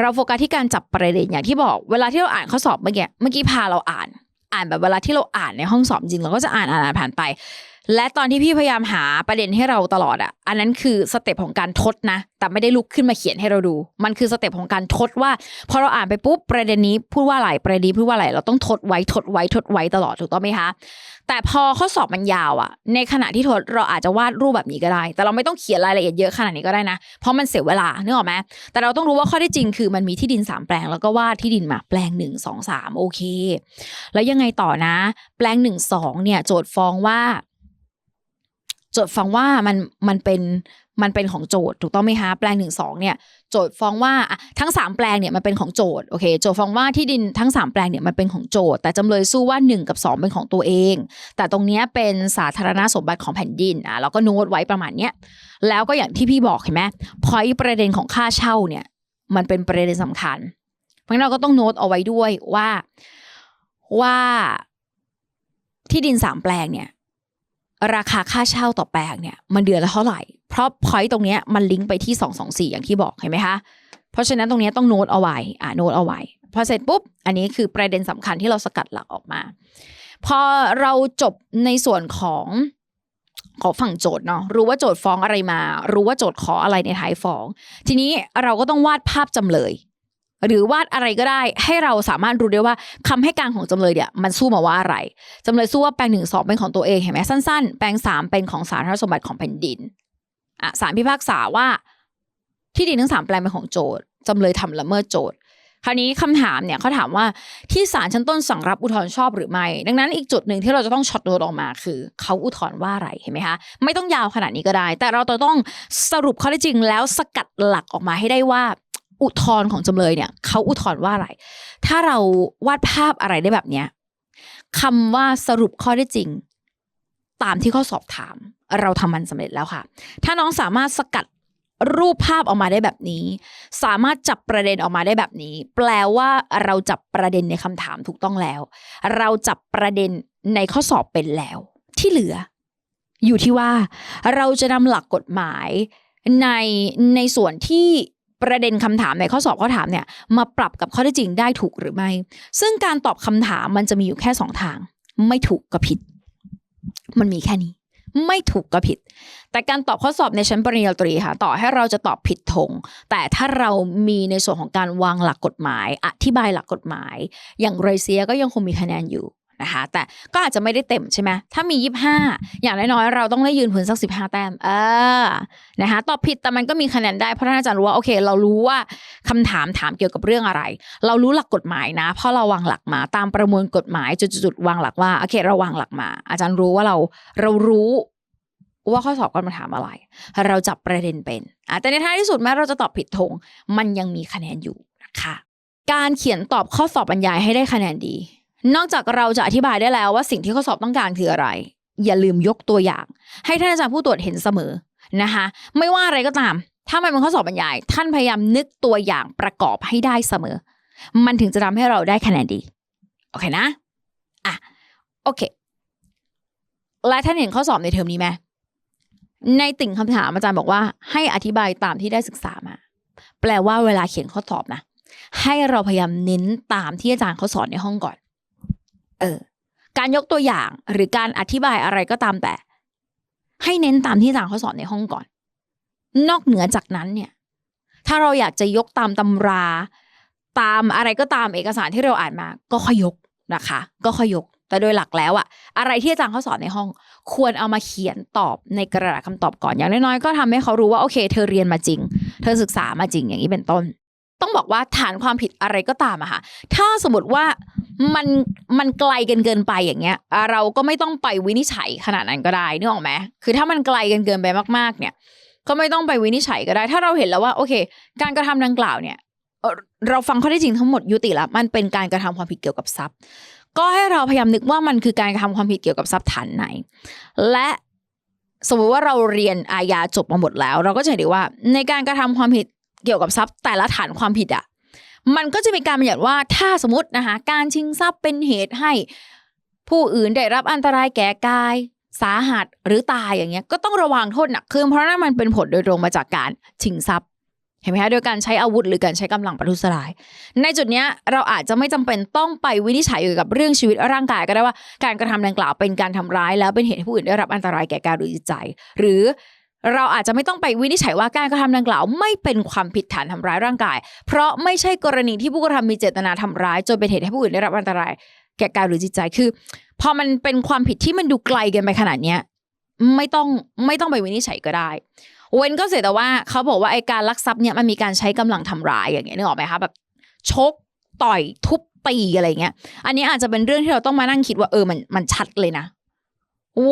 เราโฟกัสที่การจับประเด็นอย่างที่บอกเวลาที่เราอ่านข้อสอบเมื่อกี้เมื่อกี้พาเราอ่าน อ่านแบบเวลาที่เราอ่านในห้องสอบจริงเราก็จะอ่านอ่านอ่านผ่านไป และตอนที่พี่พยายามหาประเด็นให้เราตลอดอะอันนั้นคือสเต็ปของการทดนะ แต่ไม่ได้ลุกขึ้นมาเขียนให้เราดู มันคือสเต็ปของการทดว่า พอเราอ่านไปปุ๊บประเด็นนี้พูดว่าอะไรประเด็นนี้พูดว่าอะไรเราต้องทดไว้ทดไว้ทดไว้ตลอดถูกต้องไหมคะแต่พอข้อสอบมันยาวอะในขณะที่ทดเราอาจจะวาดรูปแบบนี้ก็ได้ แต่เราไม่ต้องเขียนรายละเอียดเยอะขนาดนี้ก็ได้นะ เพราะมันเสียเวลานึกออกไหมแต่เราต้องรู้ว่าข้อที่จริงคือมันมีที่ดินสามแปลงแล้วก็วาดที่ดินมาแปลงหนึ่งสองสามโอเค แล้วยังไงต่อนะ แปลงหนึ่งสองเนี่ยโจทย์ฟ้องว่า โจทย์ฟ้องว่ามันมันเป็นมันเป็นของโจทย์ถูกต้องไหมคะแปลงหนึ่งสองเนี่ยโจทย์ฟ้องว่าทั้งสามแปลงเนี่ยมันเป็นของโจทย์โอเคโจทย์ฟ้องว่าที่ดินทั้งสามแปลงเนี่ยมันเป็นของโจทย์แต่จำเลยสู้ว่าหนึ่งกับสองเป็นของตัวเอง แต่ตรงเนี้ยเป็นสาธารณสมบัติของแผ่นดินอะเราก็โน้ตไว้ประมาณเนี้ยแล้วก็อย่างที่พี่บอกเห็นไหมพอยประเด็นของค่าเช่าเนี่ยมันเป็นประเด็นสำคัญ เพราะฉะนั้นเราก็ต้องโน้ตเอาไว้ด้วยว่าว่าที่ดินสามแปลงเนี่ย ราคาค่าเช่าต่อแปลงเนี่ยมันเดือนละเท่าไหร่ เพราะพอยต์ตรงนี้มันลิงก์ไปที่สองสองสี่อย่างที่บอกเห็นไหมคะ เพราะฉะนั้นตรงนี้ต้องโน้ตเอาไว้อ่าโน้ตเอาไว้พอเสร็จปุ๊บ อันนี้คือประเด็นสำคัญที่เราสกัดหลักออกมา พอเราจบในส่วนของของฝั่งโจทย์เนาะรู้ว่าโจทย์ฟ้องอะไรมา รู้ว่าโจทย์ขออะไรในท้ายฟ้อง ทีนี้เราก็ต้องวาดภาพจำเลย หรือวาดอะไรก็ได้ให้เราสามารถรู้ได้ว่าคำให้การของจำเลยเนี่ยมันสู้มาว่าอะไรจำเลยสู้ว่าแปลงหนึ่งสองเป็นของตัวเองเห็นไหมสั้นๆ แปลงสามเป็นของสาธารณสมบัติของแผ่นดินอะศาลพิพากษาว่า ที่ดินทั้งสามแปลงเป็นของโจทย์จำเลยทำละเมิดโจทย์คราวนี้คำถามเนี่ยเขาถามว่าที่ศาลชั้นต้นสั่งรับอุทธรณ์ชอบหรือไม่ ดังนั้นอีกจุดหนึ่งที่เราจะต้องช็อตโน้ตออกมาคือเขาอุทธรณ์ว่าอะไรเห็นไหมคะไม่ต้องยาวขนาดนี้ก็ได้ แต่เราต้องสรุปข้อเท็จจริงแล้วสกัดหลักออกมาให้ได้ว่า อุทธรณ์ของจำเลยเนี่ยเขาอุทธรณ์ว่าอะไร ถ้าเราวาดภาพอะไรได้แบบเนี้ยคำว่าสรุปข้อได้จริง ตามที่ข้อสอบถาม เราทำมันสำเร็จแล้วค่ะ ถ้าน้องสามารถสกัดรูปภาพออกมาได้แบบนี้ สามารถจับประเด็นออกมาได้แบบนี้ แปลว่าเราจับประเด็นในคำถามถูกต้องแล้ว เราจับประเด็นในข้อสอบเป็นแล้ว ที่เหลือ อยู่ที่ว่า เราจะนำหลักกฎหมายในในส่วนที่ ประเด็นคำถามในข้อสอบข้อถามเนี่ยมาปรับกับข้อเท็จจริงได้ถูกหรือไม่ ซึ่งการตอบคำถามมันจะมีอยู่แค่สองทาง ไม่ถูกก็ผิด มันมีแค่นี้ ไม่ถูกก็ผิด แต่การตอบข้อสอบในชั้นปริญญาตรีค่ะ ต่อให้เราจะตอบผิดธงแต่ถ้าเรามีในส่วนของการวางหลักกฎหมาย อธิบายหลักกฎหมาย อย่างไรเซียก็ยังคงมีคะแนนอยู่ นะคะ แต่ก็อาจจะไม่ได้เต็มใช่ไหมถ้ามียี่ห้าอย่างน้อยๆ เราต้องได้ยืนพื้นสักสิบห้าแต้มเออนะคะตอบผิดแต่มันก็มีคะแนนได้เพราะท่านอาจารย์รู้ว่าโอเค เรารู้ว่าคำถามถามเกี่ยวกับเรื่องอะไร เรารู้หลักกฎหมายนะ เพราะเราวางหลักมาตามประมวลกฎหมายจุดๆวางหลักว่าโอเคเราวางหลักมา อาจารย์รู้ว่าเราเรารู้ว่าข้อสอบก็มาถามอะไร เราจับประเด็นเป็นอะแต่ในท้ายที่สุดแม้เราจะตอบผิดธงมันยังมีคะแนนอยู่นะคะ การเขียนตอบข้อสอบบรรยายให้ได้คะแนนดี นอกจากเราจะอธิบายได้แล้วว่าสิ่งที่ข้อสอบต้องการคืออะไร อย่าลืมยกตัวอย่าง ให้ท่านอาจารย์ผู้ตรวจเห็นเสมอนะคะ ไม่ว่าอะไรก็ตาม ถ้ามันเป็นข้อสอบบรรยาย ท่านพยายามนึกตัวอย่างประกอบให้ได้เสมอ มันถึงจะทำให้เราได้คะแนนดี โอเคนะอะโอเค และท่านเห็นข้อสอบในเทอมนี้ไหมในติ่งคำถามอาจารย์บอกว่า ให้อธิบายตามที่ได้ศึกษามา แปลว่าเวลาเขียนข้อสอบนะ ให้เราพยายามเน้นตามที่อาจารย์เขาสอนในห้องก่อน เออ การยกตัวอย่างหรือการอธิบายอะไรก็ตามแต่ ให้เน้นตามที่อาจารย์เขาสอนในห้องก่อน นอกเหนือจากนั้นเนี่ย ถ้าเราอยากจะยกตามตำรา ตามอะไรก็ตามเอกสารที่เราอ่านมา ก็ค่อยยกนะคะ ก็ค่อยยก แต่โดยหลักแล้วอะอะไรที่อาจารย์เขาสอนในห้อง ควรเอามาเขียนตอบในกระดาษคำตอบก่อนอย่างน้อยๆก็ทำให้เขารู้ว่าโอเค เธอเรียนมาจริง เธอศึกษามาจริงอย่างนี้เป็นต้นต้องบอกว่าฐานความผิดอะไรก็ตามอะค่ะ ถ้าสมมติว่า มันมันไกลกันเกินไปอย่างเงี้ยอะเราก็ไม่ต้องไปวินิจฉัยขนาดนั้นก็ได้นึกออกไหมคือถ้ามันไกลกันเกินไปมากๆ เนี่ย ก็ไม่ต้องไปวินิจฉัยก็ได้ ถ้าเราเห็นแล้วว่า โอเค การกระทำดังกล่าวเนี่ยเราฟังข้อเท็จจริงทั้งหมดยุติแล้วมันเป็นการกระทำความผิดเกี่ยวกับทรัพย์ ก็ให้เราพยายามนึกว่ามันคือการกระทำความผิดเกี่ยวกับทรัพย์ฐานไหน และสมมติว่าเราเรียนอาญาจบมาหมดแล้ว เราก็จะเห็นได้ว่าในการกระทำความผิดเกี่ยวกับทรัพย์ แต่ละฐานความผิดอะ มันก็จะมีการบัญญัติว่าถ้าสมมตินะคะการชิงทรัพย์เป็นเหตุให้ ผู้อื่นได้รับอันตรายแก่กายสาหัสหรือตายอย่างเงี้ยก็ต้องระวังโทษหนักขึ้นเพราะนั่นมันเป็นผลโดยตรงมาจากการชิงทรัพย์เห็นไหมคะโดยการใช้อาวุธหรือการใช้กำลังประทุษร้าย ในจุดเนี้ยเราอาจจะไม่จำเป็นต้องไปวินิจฉัยเกี่ยวกับเรื่องชีวิตร่างกายก็ได้ว่า การกระทำดังกล่าวเป็นการทำร้ายแล้วเป็นเหตุให้ผู้อื่นได้รับอันตรายแก่กายหรือจิตใจ หรือ เราอาจจะไม่ต้องไปวินิจฉัยว่าการกระทำดังกล่าว ไม่เป็นความผิดฐานทำร้ายร่างกาย เพราะไม่ใช่กรณีที่ผู้กระทำมีเจตนาทำร้ายจนเป็นเหตุให้ผู้อื่นได้รับอันตราย แก่กายหรือจิตใจคือ พอมันเป็นความผิดที่มันดูไกลเกันไปขนาดเนี้ยไม่ต้องไม่ต้องไปวินิจฉัยก็ได้เว้นก็เสียแต่ว่าเขาบอกว่าไอการลักทรัพย์เนี่ยมันมีการใช้กำลังทำร้ายอย่างเงี้ยนึกออกไหมคะแบบชกต่อยทุบตีอะไรเงี้ย อันนี้อาจจะเป็นเรื่องที่เราต้องมานั่งคิดว่าเออมันมันชัดเลยนะ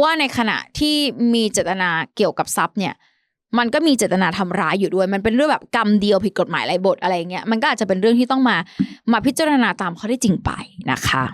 ว่าในขณะที่มีเจตนาเกี่ยวกับทรัพย์เนี่ย มันก็มีเจตนาทำร้ายอยู่ด้วย มันเป็นเรื่องแบบกรรมเดียวผิดกฎหมายไรบทอะไรเงี้ย มันก็อาจจะเป็นเรื่องที่ต้องมามาพิจารณาตามข้อได้จริงไปนะคะ